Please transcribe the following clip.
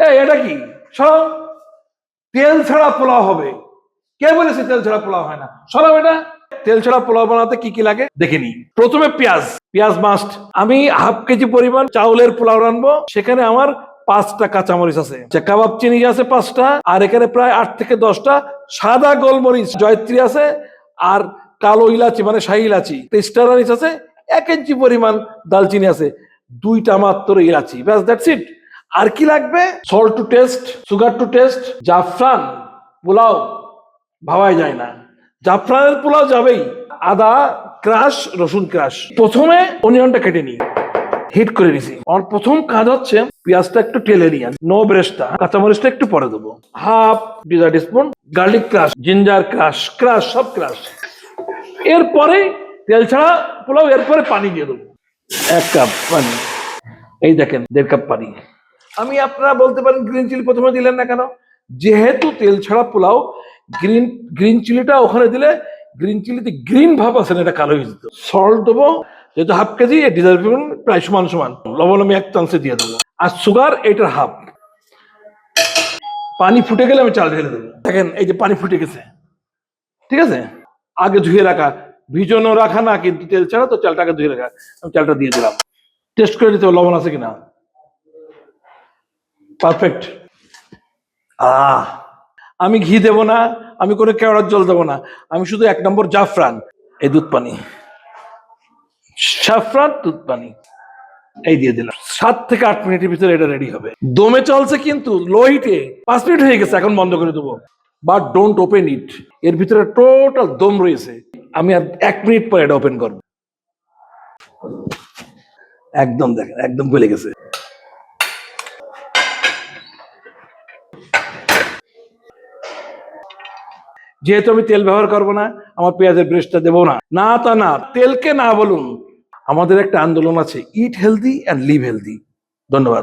এটা কি? সরাও তেল ছাড়া পোলাও হবে। কে বলেছে তেল ছাড়া পোলাও হয় না? সরাও এটা তেল ছাড়া পোলাও বানাতে কি কি লাগে? দেখে নি প্রথমে পেঁয়াজ। পেঁয়াজ মাস্ট আমি হাফ কেজি পরিমাণ চাউলের পোলাও রানবো সেখানে আমার পাঁচটা কাঁচামরিচ আছে। কাবাব চিনি আছে পাঁচটা, আর এখানে প্রায় আট থেকে দশটা সাদা গোলমরিচ, জয়ত্রী আছে, আর কালো ইলাচি মানে শাহি ইলাচি স্টার আছে, এক ইঞ্চি পরিমাণ দালচিনি আছে, দুইটা মাত্র ইলাচি। ব্যাস দ্যাটস ইট আর কি লাগবে? Salt to taste sugar to taste জাফরান পোলাও ভাবাই যায় না। জাফরানের পোলাও যাবেই। আদা ক্রাশ, রসুন ক্রাশ। প্রথমে অনিয়নটা কেটে নিই। হিট করে নিছি। আমার প্রথম কাজ হচ্ছে পেঁয়াজটা একটু টেলে নিয়ে নো ব্রেস্টটা কাঁচামরিচটা একটু পরে দেবো। Half dessert spoon garlic crush ginger crush crush সব ক্রাশ এরপরে তেল ছাড়া পোলাও এরপরে পানি দিয়ে দেবো। এক কাপ পানি। এই দেখেন, দেড় কাপ পানি। আমি আপনারা বলতে পারেন গ্রিন চিলি প্রথমে দিলেন না কেন? যেহেতু তেল ছাড়া পোলাও গ্রিন গ্রিন চিলিটা ওখানে দিলে গ্রিন চিলিতে গ্রিন ভাব আছে না, এটা কালো হয়ে যেত। সল্ট দেবো, যেহেতু হাফ কেজি ডিজার্ভ প্রায় সমান সমান। লবণ আমি এক চান্সে দিয়ে দেবো। আর সুগার এটার হাফ পানি ফুটে গেলে আমি চাল ঢেলে দেবো। দেখেন, এই যে পানি ফুটে গেছে। ঠিক আছে? আগে ধুয়ে রাখা। ভিজনও রাখা না, কিন্তু তেল ছাড়া তো চালটাকে ধুয়ে রাখা। আমি চালটা দিয়ে দিলাম। টেস্ট করে দিতে লবণ আছে কিনা? পারফেক্ট আহ, আমি ঘি দেব না, আমি কোনো কেওড়ার জল দেবো না, আমি শুধু এক নম্বর জাফরান, এই দুধ পানি। সাফরান দুধ পানি। এই দিয়ে দিলাম। সাত থেকে আট মিনিটের ভিতরে এটা রেডি হবে। দমে চলছে কিন্তু লো হিটে পাঁচ মিনিট হয়ে গেছে, এখন বন্ধ করে দেবো। বাট ডোন্ট ওপেন ইট এর ভিতরে টোটাল দম রয়েছে। আমি আর এক মিনিট পরে এটা ওপেন করব। একদম দেখেন, একদম গলে গেছে। যেহেতু আমি তেল ব্যবহার করব না, আমার পেঁয়াজের ব্রেস্টটা দেবো না। না তা না, তেলকে না বলুন, আমাদের একটা আন্দোলন আছে eat healthy and live healthy ধন্যবাদ।